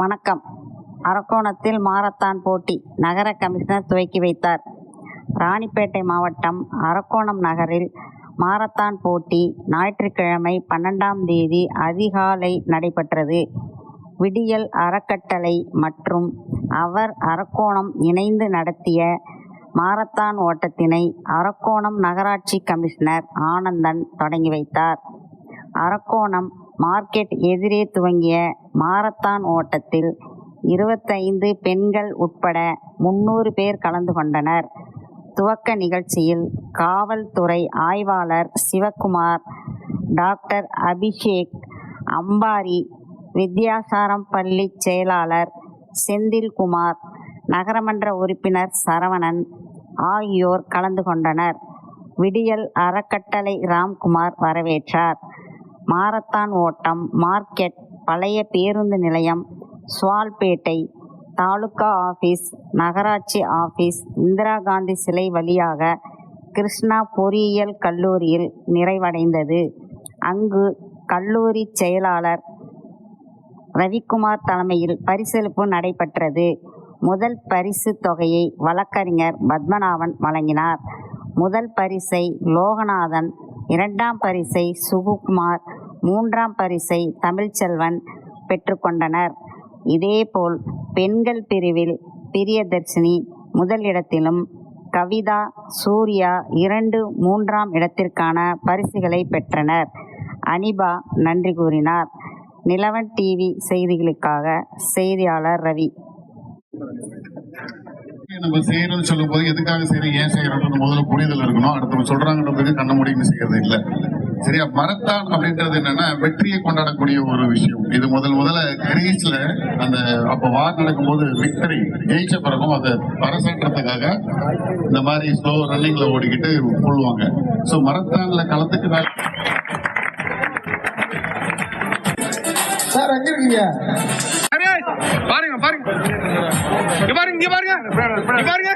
வணக்கம். அரக்கோணத்தில் மாரத்தான் போட்டி நகர கமிஷனர் துவக்கி வைத்தார். ராணிப்பேட்டை மாவட்டம் அரக்கோணம் நகரில் மாரத்தான் போட்டி ஞாயிற்றுக்கிழமை பன்னெண்டாம் தேதி அதிகாலை நடைபெற்றது. விடியல் அறக்கட்டளை மற்றும் அவர் அரக்கோணம் இணைந்து நடத்திய மாரத்தான் ஓட்டத்தினை அரக்கோணம் நகராட்சி கமிஷனர் ஆனந்தன் தொடங்கி வைத்தார். அரக்கோணம் மார்க்கெட் எதிரே துவங்கிய மாரத்தான் ஓட்டத்தில் இருபத்தைந்து பெண்கள் உட்பட முன்னூறு பேர் கலந்து கொண்டனர். துவக்க நிகழ்ச்சியில் காவல்துறை ஆய்வாளர் சிவக்குமார் டாக்டர் அபிஷேக் அம்பாரி வித்யாசாரம் பள்ளி செயலாளர் செந்தில்குமார் நகரமன்ற உறுப்பினர் சரவணன் ஆகியோர் கலந்து கொண்டனர். விடியல் அறக்கட்டளை ராம்குமார் வரவேற்றார். மாரத்தான் ஓட்டம் மார்க்கெட் பழைய பேருந்து நிலையம் சுவால்பேட்டை தாலுகா ஆஃபீஸ் நகராட்சி ஆஃபீஸ் இந்திரா காந்தி சிலை வழியாக கிருஷ்ணா பொறியியல் கல்லூரியில் நிறைவடைந்தது. அங்கு கல்லூரி செயலாளர் ரவிக்குமார் தலைமையில் பரிசளிப்பு நடைபெற்றது. முதல் பரிசு தொகையை வழக்கறிஞர் பத்மநாபன் வழங்கினார். முதல் பரிசை லோகநாதன் இரண்டாம் பரிசை சுகுமார் மூன்றாம் பரிசை தமிழ்ச்செல்வன் பெற்றுக்கொண்டனர். இதேபோல் பெண்கள் பிரிவில் பிரியதர்ஷினி முதல் இடத்திலும் கவிதா சூர்யா இரண்டு மூன்றாம் இடத்திற்கான பரிசுகளை பெற்றனர். அனிபா நன்றி கூறினார். நிலவன் டிவி செய்திகளுக்காக செய்தியாளர் ரவி. நம்ம செய்யறோம்னு சொல்லும் போது எதுக்காக செய்யறோம் ஏன் செய்யறோம்னு முதல்ல புரிதல் இருக்கணும். அடுத்தவங்க சொல்றாங்கன்றதுக்கு கண்ண முடியும்னு செய்யறது இல்ல. சரியா? மரத்தான் அப்படின்றது என்னன்னா வெற்றியை கொண்டாடக்கூடிய ஒரு விஷயம். இது முதல் முதல்ல கிரீஸ்ல அந்த அப்ப வார் நடக்கும்போது விக்டரி ஜெயிச்ச பிறகும் அதை பறைசாற்றுறதுக்காக இந்த மாதிரி ஸ்லோ ரன்னிங்ல ஓடிக்கிட்டு கொள்வாங்க. சோ மரத்தான்ல கலந்துக்கிற சார் எங்க இருக்கீங்க? பாருங்க பாருங்க. இங்க பாருங்க. பாருங்க.